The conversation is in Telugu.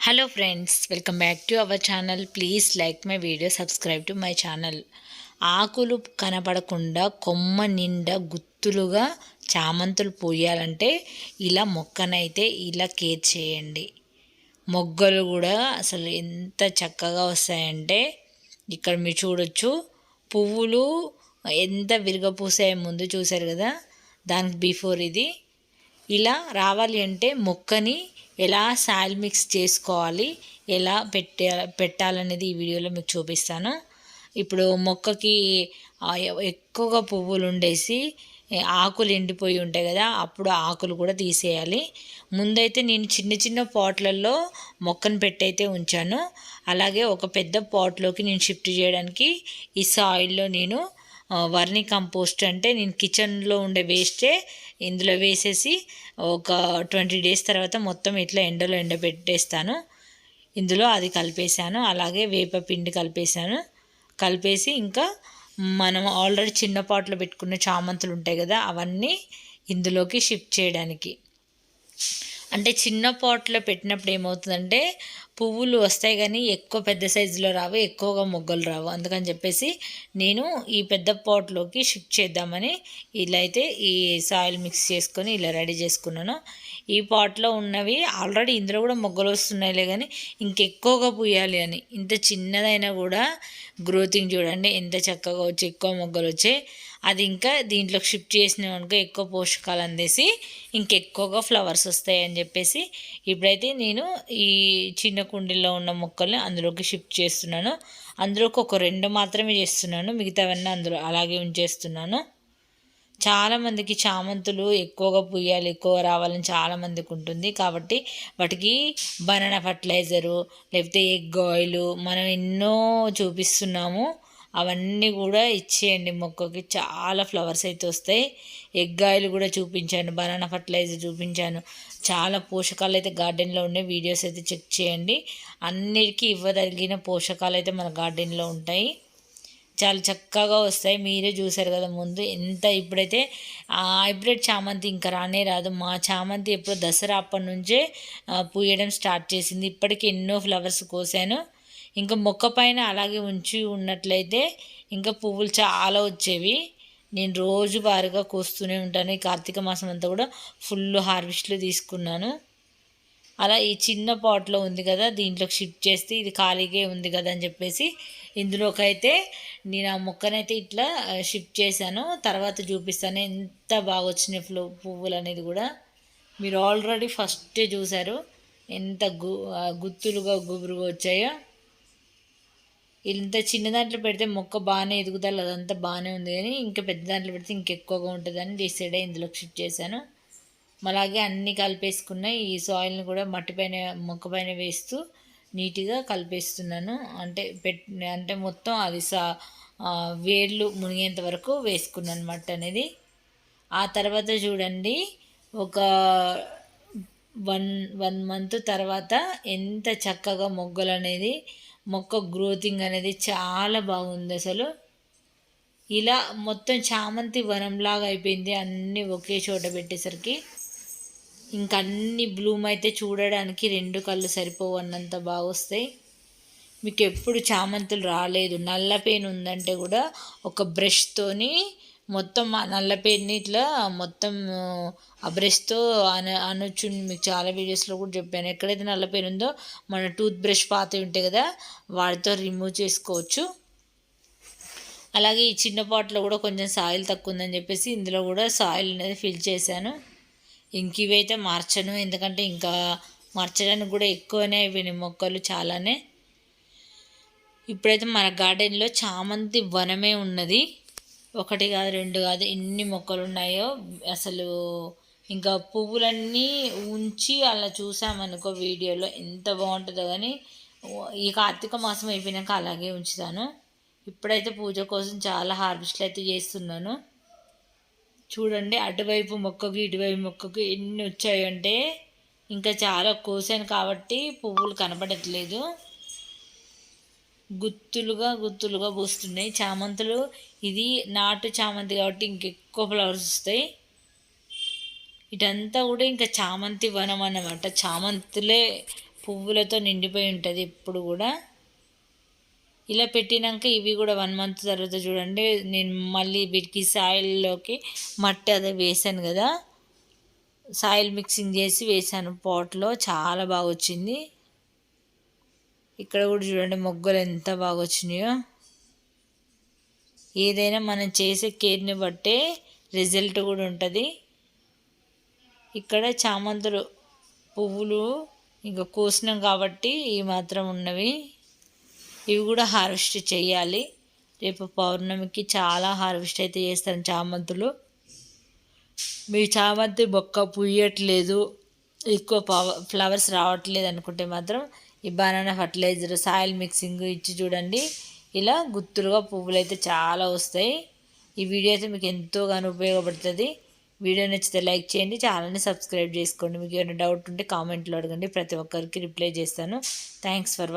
Hello friends welcome back to our channel please like my video subscribe to my channel ఆకులు కనపడకుండా కొమ్మ నిండా గుత్తులుగా చామంతులు పోయాలంటే ఇలా మొక్కనైతే ఇలా కేర్ చేయండి. మొగ్గలు కూడా అసలు ఎంత చక్కగా వస్తాయంటే ఇక్కడ మీరు చూడొచ్చు. పువ్వులు ఎంత విరగపూసాయి ముందు చూశారు కదా? దానికి బిఫోర్ ఇది. ఇలా రావాలి అంటే మొక్కని ఎలా సాయిల్ మిక్స్ చేసుకోవాలి ఎలా పెట్టే పెట్టాలనేది ఈ వీడియోలో మీకు చూపిస్తాను. ఇప్పుడు మొక్కకి ఎక్కువగా పువ్వులు ఉండేసి ఆకులు ఎండిపోయి ఉంటాయి కదా అప్పుడు ఆకులు కూడా తీసేయాలి. ముందైతే నేను చిన్న చిన్న పాట్లలో మొక్కను పెట్టయితే ఉంచాను. అలాగే ఒక పెద్ద పాట్లోకి నేను షిఫ్ట్ చేయడానికి ఈ సాయిల్లో నేను వర్ని కంపోస్ట్ అంటే నేను కిచెన్లో ఉండే వేస్టే ఇందులో వేసేసి ఒక ట్వంటీ డేస్ తర్వాత మొత్తం ఇట్లా ఎండలో ఎండబెట్టేస్తాను. ఇందులో అది కలిపేశాను. అలాగే వేప పిండి కలిపేశాను. కలిపేసి ఇంకా మనం ఆల్రెడీ చిన్న పాట్లో పెట్టుకున్న చామంతులు ఉంటాయి కదా అవన్నీ ఇందులోకి షిఫ్ట్ చేయడానికి. అంటే చిన్న పాట్లో పెట్టినప్పుడు ఏమవుతుందంటే పువ్వులు వస్తాయి కానీ ఎక్కువ పెద్ద సైజులో రావు ఎక్కువగా మొగ్గలు రావు. అందుకని చెప్పేసి నేను ఈ పెద్ద పాట్లోకి షిఫ్ట్ చేద్దామని ఇలా అయితే ఈ సాయిల్ మిక్స్ చేసుకొని ఇలా రెడీ చేసుకున్నాను. ఈ పాట్లో ఉన్నవి ఆల్రెడీ ఇందులో కూడా మొగ్గలు వస్తున్నాయిలే కానీ ఇంకెక్కువగా పూయాలి అని. ఇంత చిన్నదైనా కూడా గ్రోతింగ్ చూడండి ఎంత చక్కగా వచ్చి ఎక్కువ మొగ్గలు వచ్చాయి అది ఇంకా దీంట్లోకి షిఫ్ట్ చేసినాం అనుకో ఎక్కువ పోషకాలు అందేసి ఇంకెక్కువగా ఫ్లవర్స్ వస్తాయి అని చెప్పేసి ఇప్పుడైతే నేను ఈ చిన్న కుండీలో ఉన్న మొక్కల్ని అందులోకి షిఫ్ట్ చేస్తున్నాను. అందులోకి ఒక రెండు మాత్రమే చేస్తున్నాను. మిగతావన్నీ అందులో అలాగే ఉంచేస్తున్నాను. చాలామందికి చామంతులు ఎక్కువగా పుయ్యాలి ఎక్కువ రావాలని చాలామందికి ఉంటుంది. కాబట్టి వాటికి బనానా ఫర్టిలైజరు లేకపోతే ఎగ్ ఆయిల్ మనం ఎన్నో చూపిస్తున్నాము. అవన్నీ కూడా ఇచ్చేయండి మొక్కకి. చాలా ఫ్లవర్స్ అయితే వస్తాయి. ఎగ్ ఆయిల్ కూడా చూపించాను బనానా ఫర్టిలైజర్ చూపించాను. చాలా పోషకాలు అయితే గార్డెన్లో ఉన్నాయి వీడియోస్ అయితే చెక్ చేయండి. అన్నిటికీ ఇవ్వదగిన పోషకాలు అయితే మన గార్డెన్లో ఉంటాయి. చాలా చక్కగా వస్తాయి. మీరే చూసారు కదా ముందు ఎంత ఇప్పుడైతే ఆ హైబ్రిడ్ చామంతి ఇంకా రానే రాదు. మా చామంతి ఎప్పుడు దసరా అప్పటి నుంచే పూయడం స్టార్ట్ చేసింది. ఇప్పటికి ఎన్నో ఫ్లవర్స్ కోసాను. ఇంకా మొక్క పైన అలాగే ఉంచి ఉన్నట్లయితే ఇంకా పువ్వులు చాలా వచ్చేవి. నేను రోజు బారుగా కోస్తూనే ఉంటాను. ఈ కార్తీక మాసం అంతా కూడా ఫుల్ హార్వెస్ట్లు తీసుకున్నాను. అలా ఈ చిన్న పాట్లో ఉంది కదా దీంట్లోకి షిఫ్ట్ చేస్తే ఇది ఖాళీగా ఉంది కదా అని చెప్పేసి ఇందులోకి అయితే నేను ఆ మొక్కనైతే ఇట్లా షిఫ్ట్ చేశాను. తర్వాత చూపిస్తాను ఎంత బాగా వచ్చినాయి ఫ్లో పువ్వులు అనేది కూడా. మీరు ఆల్రెడీ ఫస్టే చూసారు ఎంత గు గుత్తులుగా గుబురుగా వచ్చాయో. ఇంత చిన్న దాంట్లో పెడితే మొక్క బాగానే ఎదుగుదల అదంతా బాగానే ఉంది కానీ ఇంకా పెద్ద దాంట్లో పెడితే ఇంకెక్కువగా ఉంటుందని డిసైడ్ అయ్యి ఇందులో షిఫ్ట్ చేశాను. అలాగే అన్నీ కలిపేసుకున్న ఈ సాయిల్ని కూడా మట్టిపైన మొక్క పైన వేస్తూ నీట్గా కలిపేస్తున్నాను. అంటే పెట్ అంటే మొత్తం అది సా వేర్లు మునిగేంత వరకు వేసుకున్నాను మట్టి అనేది. ఆ తర్వాత చూడండి ఒక వన్ వన్ మంత్ తర్వాత ఎంత చక్కగా మొగ్గలు అనేది మొక్క గ్రోతింగ్ అనేది చాలా బాగుంది అసలు. ఇలా మొత్తం చామంతి వనంలాగా అయిపోయింది. అన్నీ ఒకే చోట పెట్టేసరికి ఇంక అన్ని బ్లూమ్ అయితే చూడడానికి రెండు కళ్ళు సరిపోవన్నంత బాగా వస్తాయి. మీకు ఎప్పుడు చామంతులు రాలేదు. నల్ల పెయిన్ ఉందంటే కూడా ఒక బ్రష్తోని మొత్తం ఆ నల్ల పెయిన్ని ఇట్లా మొత్తం ఆ బ్రష్తో అన అనొచ్చు మీకు చాలా వీడియోస్లో కూడా చెప్పాను. ఎక్కడైతే నల్ల పేరు ఉందో మన టూత్ బ్రష్ పాత ఉంటాయి కదా వాటితో రిమూవ్ చేసుకోవచ్చు. అలాగే ఈ చిన్న పాట్లో కూడా కొంచెం సాయిల్ తక్కువ ఉందని చెప్పేసి ఇందులో కూడా సాయిల్ అనేది ఫిల్ చేశాను. ఇంక ఇవైతే మార్చను. ఎందుకంటే ఇంకా మార్చడానికి కూడా ఎక్కువనే అయిపోయినాయి మొక్కలు చాలానే. ఇప్పుడైతే మన గార్డెన్లో చామంతి వనమే ఉన్నది. ఒకటి కాదు రెండు కాదు ఎన్ని మొక్కలు ఉన్నాయో అసలు ఇంకా పువ్వులన్నీ ఉంచి అలా చూసామనుకో వీడియోలో ఎంత బాగుంటుందో కానీ ఈ కార్తీక మాసం అయిపోయినాక అలాగే ఉంచుతాను. ఇప్పుడైతే పూజ కోసం చాలా హార్వెస్ట్లు అయితే చేస్తున్నాను. చూడండి అటువైపు మొక్కకు ఇటువైపు మొక్కకు ఎన్ని వచ్చాయంటే ఇంకా చాలా కోసాను కాబట్టి పువ్వులు కనపడట్లేదు. గుత్తులుగా గుత్తులుగా పూస్తున్నాయి. చామంతులు ఇది నాటు చామంతి కాబట్టి ఇంకెక్కువ ఫ్లవర్స్ వస్తాయి. ఇటంతా కూడా ఇంకా చామంతి వనం అన్నమాట. చామంతులే పువ్వులతో నిండిపోయి ఉంటుంది ఎప్పుడు కూడా. ఇలా పెట్టినాక ఇవి కూడా వన్ మంత్ తర్వాత చూడండి నేను మళ్ళీ వీటికి సాయిల్లోకి మట్టి అదే వేసాను కదా. సాయిల్ మిక్సింగ్ చేసి వేసాను. పాట్లో చాలా బాగా వచ్చింది. ఇక్కడ కూడా చూడండి మొగ్గలు ఎంత బాగా వచ్చినాయో. ఏదైనా మనం చేసే కేర్ని బట్టే రిజల్ట్ కూడా ఉంటుంది. ఇక్కడ చామంతులు పువ్వులు ఇంకా కోసినాం కాబట్టి ఇవి మాత్రం ఉన్నవి. ఇవి కూడా హార్వెస్ట్ చేయాలి. రేపు పౌర్ణమికి చాలా హార్వెస్ట్ అయితే చేస్తాను చామంతులు. మీ చామంతి బొక్క పుయ్యట్లేదు. ఎక్కువ ఫ్లవర్స్ రావట్లేదు అనుకుంటే మాత్రం ఈ బనానా ఫర్టిలైజర్ సాయిల్ మిక్సింగ్ ఇచ్చి చూడండి. ఇలా గుత్తులుగా పువ్వులు అయితే చాలా వస్తాయి. ఈ వీడియో అయితే మీకు ఎంతోగానో ఉపయోగపడుతుంది. వీడియో నచ్చితే లైక్ చేయండి ఛానల్ని సబ్స్క్రైబ్ చేసుకోండి. మీకు ఏమైనా డౌట్ ఉంటే కామెంట్లో అడగండి. ప్రతి ఒక్కరికి రిప్లై చేస్తాను. Thanks for watching